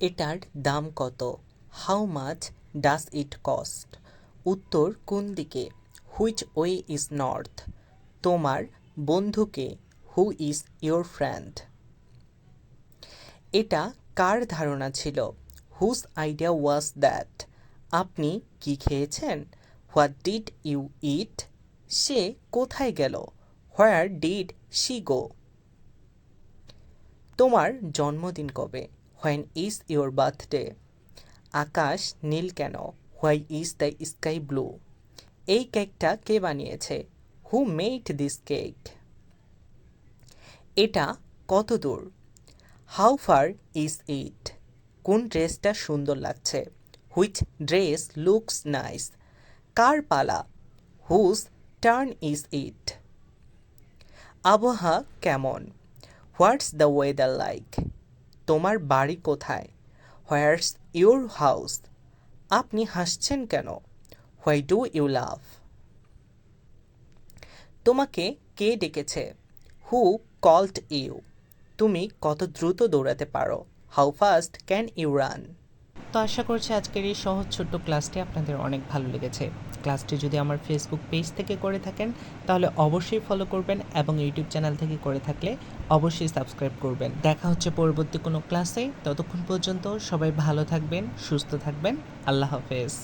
এটার দাম কত? How much does it cost উত্তর কোন দিকে? হুইচ ওয়ে ইজ নর্থ তোমার বন্ধুকে হু ইজ ইয়োর ফ্রেন্ড এটা কার ধারণা ছিল? হুজ আইডিয়া ওয়াজ দ্যাট আপনি কি খেয়েছেন? হোয়াট ডিড ইউ ইট সে কোথায় গেল? হোয়ার ডিড শি গো তোমার জন্মদিন কবে? হোয়েন ইজ ইয়োর বার্থডে আকাশ নীল কেন? Why is the sky blue এই কেকটা কে বানিয়েছে? হু মেড দিস কেক এটা কত দূর? হাউ ফার ইজ ইট কোন ড্রেসটা সুন্দর লাগছে? হুইচ ড্রেস লুকস নাইস কার পালা? হুজ টার্ন ইজ ইট আবহাওয়া কেমন? হোয়াটস দ্য ওয়েদার লাইক তোমার বাড়ি কোথায়? হোয়ার্স ইউর হাউস আপনি হাসছেন কেন? হোয়াই ডু ইউ লাভ তোমাকে কে ডেকেছে? হু কল্ড ইউ তুমি কত দ্রুত দৌড়াতে পারো? How fast can you run তো আশা করছি আজকের এই সহজ ছোট্ট ক্লাসটি আপনাদের অনেক ভালো লেগেছে। ক্লাসটি যদি আমার ফেসবুক পেজ থেকে করে থাকেন, তাহলে অবশ্যই ফলো করবেন এবং ইউটিউব চ্যানেল থেকে করে থাকলে অবশ্যই সাবস্ক্রাইব করবেন। দেখা হচ্ছে পরবর্তী কোনো ক্লাসে ততক্ষণ পর্যন্ত সবাই ভালো থাকবেন, সুস্থ থাকবেন। আল্লাহ হাফেজ।